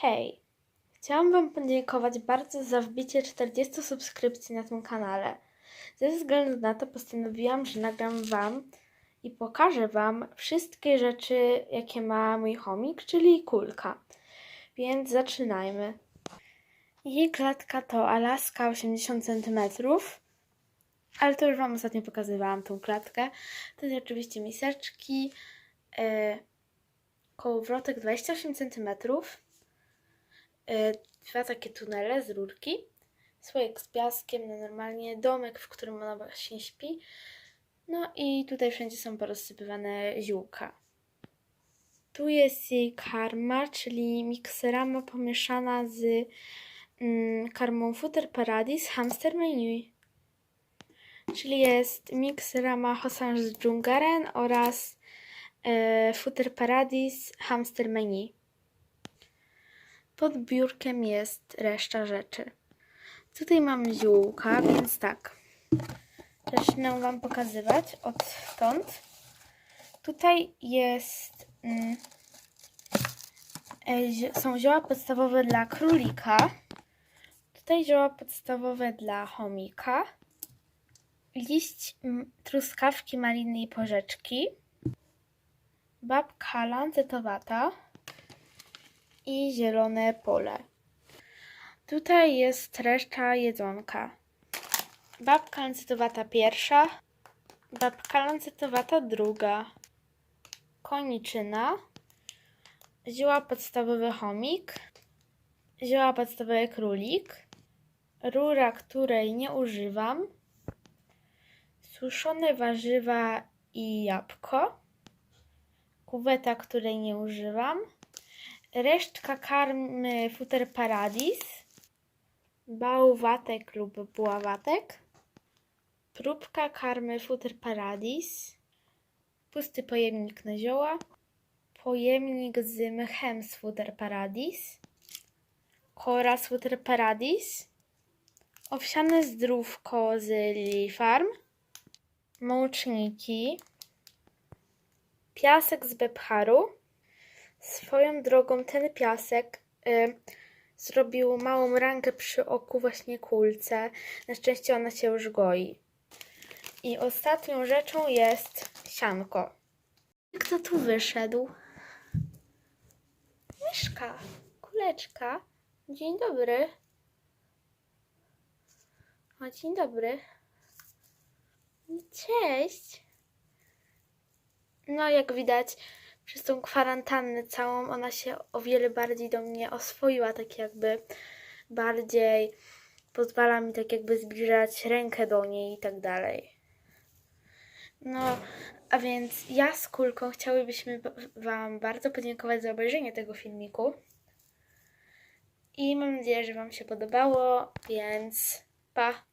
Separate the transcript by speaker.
Speaker 1: Hej! Chciałam Wam podziękować bardzo za wbicie 40 subskrypcji na tym kanale. Ze względu na to postanowiłam, że nagram Wam i pokażę Wam wszystkie rzeczy, jakie ma mój chomik, czyli kulka. Więc zaczynajmy. Jej klatka to Alaska 80 cm, ale to już Wam ostatnio pokazywałam tą klatkę. To jest oczywiście miseczki, e, kołowrotek 28 cm, dwa takie tunele z rurki, słoik z piaskiem, no normalnie domek, w którym ona właśnie śpi. No i tutaj wszędzie są porozsypywane ziółka. Tu jest jej karma, czyli mikserama pomieszana z mm, karmą Futter Paradis Hamster Menu. Czyli jest miks rama Hosange z Dżungaren oraz e, Futter Paradis Hamster Menu. Pod biurkiem jest reszta rzeczy. Tutaj mam ziółka, więc tak. Zacznę Wam pokazywać odtąd. Tutaj jest. Mm, e, są zioła podstawowe dla królika. Tutaj zioła podstawowe dla chomika. Liść mm, truskawki, maliny i porzeczki. Babka lancetowata i zielone pole. Tutaj jest reszta jedzonka. Babka lancetowata pierwsza, babka lancetowata druga, koniczyna, zioła podstawowe chomik, zioła podstawowe królik, rura, której nie używam, suszone warzywa i jabłko, kuweta, której nie używam, resztka karmy Futer Paradis, bałwatek lub buławatek, próbka karmy Futer Paradis, pusty pojemnik na zioła, pojemnik z mchem z Futer Paradis, kora z Futer Paradis, owsiane zdrówko z Lily Farm, mączniki, piasek z Bebharu. Swoją drogą ten piasek y, zrobił małą rankę przy oku właśnie kulce. Na szczęście ona się już goi. I ostatnią rzeczą jest sianko. Kto tu wyszedł? Myszka, kuleczka. Dzień dobry. O, dzień dobry. Cześć. No, jak widać, przez tą kwarantannę całą ona się o wiele bardziej do mnie oswoiła, tak jakby bardziej pozwala mi tak jakby zbliżać rękę do niej i tak dalej. No, a więc ja z Kulką chciałybyśmy Wam bardzo podziękować za obejrzenie tego filmiku. I mam nadzieję, że Wam się podobało, więc pa!